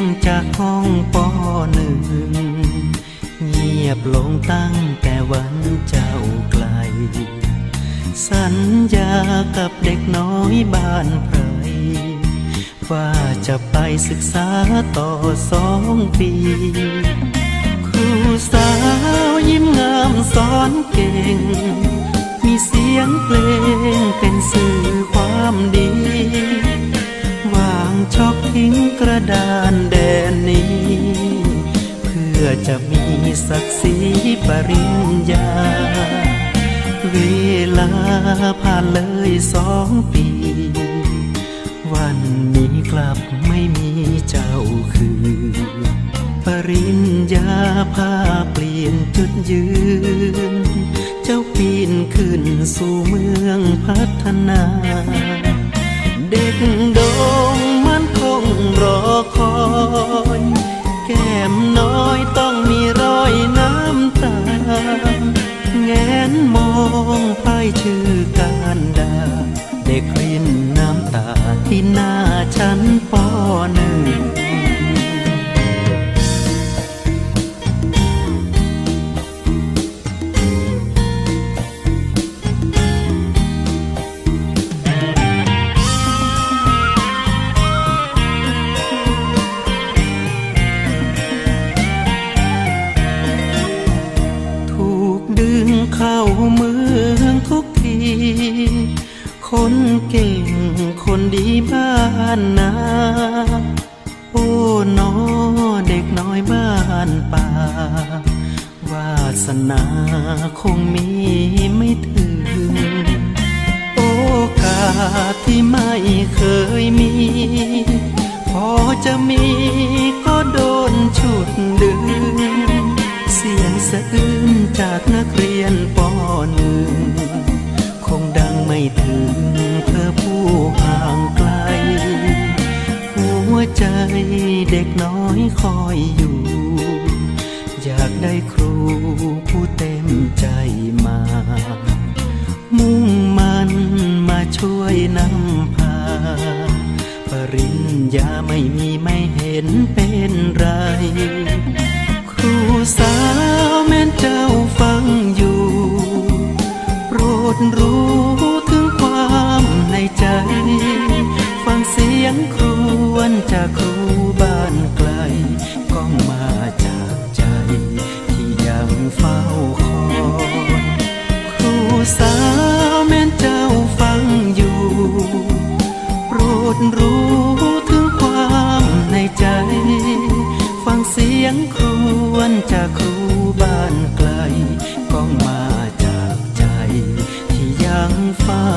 งจากห้องปอหนึ่ง เงียบลงตั้งแต่วันเจ้าไกล สัญญากับเด็กน้อยบ้านไพรว่าจะไปศึกษาต่อสองปี ครูสาวยิ้มงามสอนเก่ง ทิ้งกระดานแดนนี้ เพื่อจะมีศักดิ์ศรีปริญญา เวลาผ่านเลยสองปี วันนี้กลับไม่มีเจ้าคือ ปริญญาพาเปลี่ยนจุดยืน เจ้าปีนขึ้นสู่เมืองพัฒนา เด็กโดง คอย แก้มน้อยต้องมีรอยน้ำตา แงนมองป้ายชื่อการดา เด็กรินน้ำตาที่หน้าฉันปอหนึ่ง เมืองทุกที คนเก่งคนดีบ้านนา โอ้นอเด็กน้อยบ้านป่าวาสนาคงมีไม่ถึง โอกาสที่ไม่เคยมี พอจะมีก็ ด็กน้อยคอยอยู่ อยากได้ครูผู้เต็มใจมา มุ่งมันมาช่วยนำพา ปริญญาไม่มีไม่เห็นเป็น เสียงครวนจากครูบ้านไกลก้องมาจากใจที่ยังฝัน